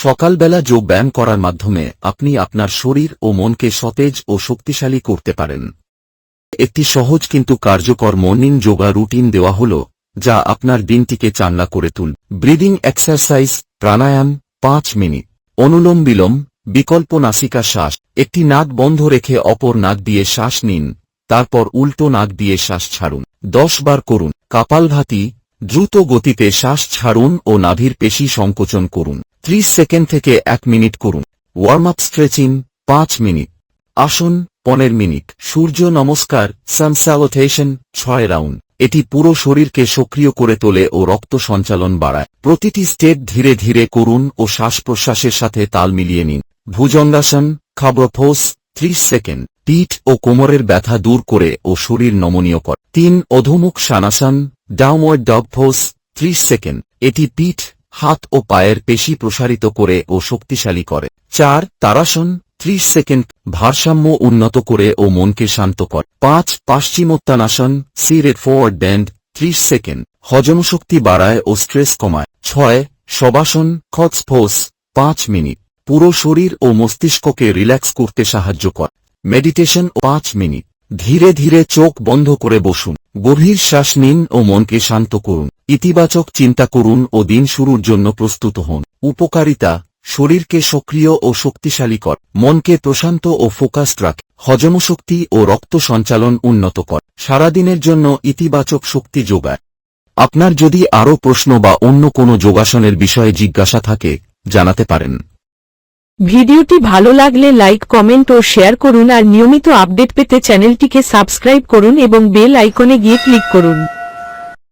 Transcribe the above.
সকালবেলা যোগ ব্যায়াম করার মাধ্যমে আপনি আপনার শরীর ও মনকে সতেজ ও শক্তিশালী করতে পারেন। একটি সহজ কিন্তু কার্যকর মর্নিং যোগা রুটিন দেওয়া হল, যা আপনার দিনটিকে চাঙ্গা করে তুল। ব্রিদিং এক্সারসাইজ, প্রাণায়াম, পাঁচ মিনিট। অনুলোম বিলোম, বিকল্প নাসিকা শ্বাস। একটি নাক বন্ধ রেখে অপর নাক দিয়ে শ্বাস নিন, তারপর উল্টো নাক দিয়ে শ্বাস ছাড়ুন। দশ বার করুন। কাপালভাতি, দ্রুত গতিতে শ্বাস ছাড়ুন ও নাভির পেশি সংকোচন করুন। ত্রিশ সেকেন্ড থেকে এক মিনিট করুন। ওয়ার্ম আপ স্ট্রেচিং পাঁচ মিনিট। আসুন, পনেরো মিনিট। সূর্য নমস্কার সান স্যালোটেশন ছয় রাউন্ড এটি পুরো শরীরকে সক্রিয় করে তোলে ও রক্ত সঞ্চালন বাড়ায়। প্রতিটি স্টেপ ধীরে ধীরে করুন ও শ্বাস প্রশ্বাসের সাথে তাল মিলিয়ে নিন। ভুজঙ্গাসন, খাব্রফোস, ত্রিশ সেকেন্ড। পিঠ ও কোমরের ব্যথা দূর করে ও শরীর নমনীয় কর। তিন, অধোমুখ সানাসান ডাউনওয়ার্ড ডগ ফোস ত্রিশ সেকেন্ড। এটি পিঠ হাত ও পায়ের পেশি প্রসারিত করে ও শক্তিশালী করে। চার, তারাসন, ত্রিশ সেকেন্ড, ভারসাম্য উন্নত করে ও মনকে শান্ত কর। পাঁচ, পাশ্চিমোত্তানাসন সিরের ফরওয়ার্ড ব্যান্ড, ত্রিশ সেকেন্ড, হজমশক্তি বাড়ায় ও স্ট্রেস কমায়। ছয় সবাসন খৎসফোস পাঁচ মিনিট, পুরো শরীর ও মস্তিষ্ককে রিল্যাক্স করতে সাহায্য কর। মেডিটেশন, পাঁচ মিনিট, ধীরে ধীরে চোখ বন্ধ করে বসুন। গভীর শ্বাস নিন ও মনকে শান্ত করুন। ইতিবাচক চিন্তা করুন ও দিন শুরুর জন্য প্রস্তুত হন। উপকারিতা, শরীরকে সক্রিয় ও শক্তিশালী কর। মনকে প্রশান্ত ও ফোকাসড রাখ। হজমশক্তি ও রক্ত সঞ্চালন উন্নত কর। সারাদিনের জন্য ইতিবাচক শক্তি যোগায়। আপনার যদি আরও প্রশ্ন বা অন্য কোনো যোগাসনের বিষয়ে জিজ্ঞাসা থাকে, জানাতে পারেন। ভিডিওটি ভালো লাগলে লাইক, কমেন্ট ও শেয়ার করুন আর নিয়মিত আপডেট পেতে চ্যানেলটিকে সাবস্ক্রাইব করুন এবং বেল আইকনে গিয়ে ক্লিক করুন।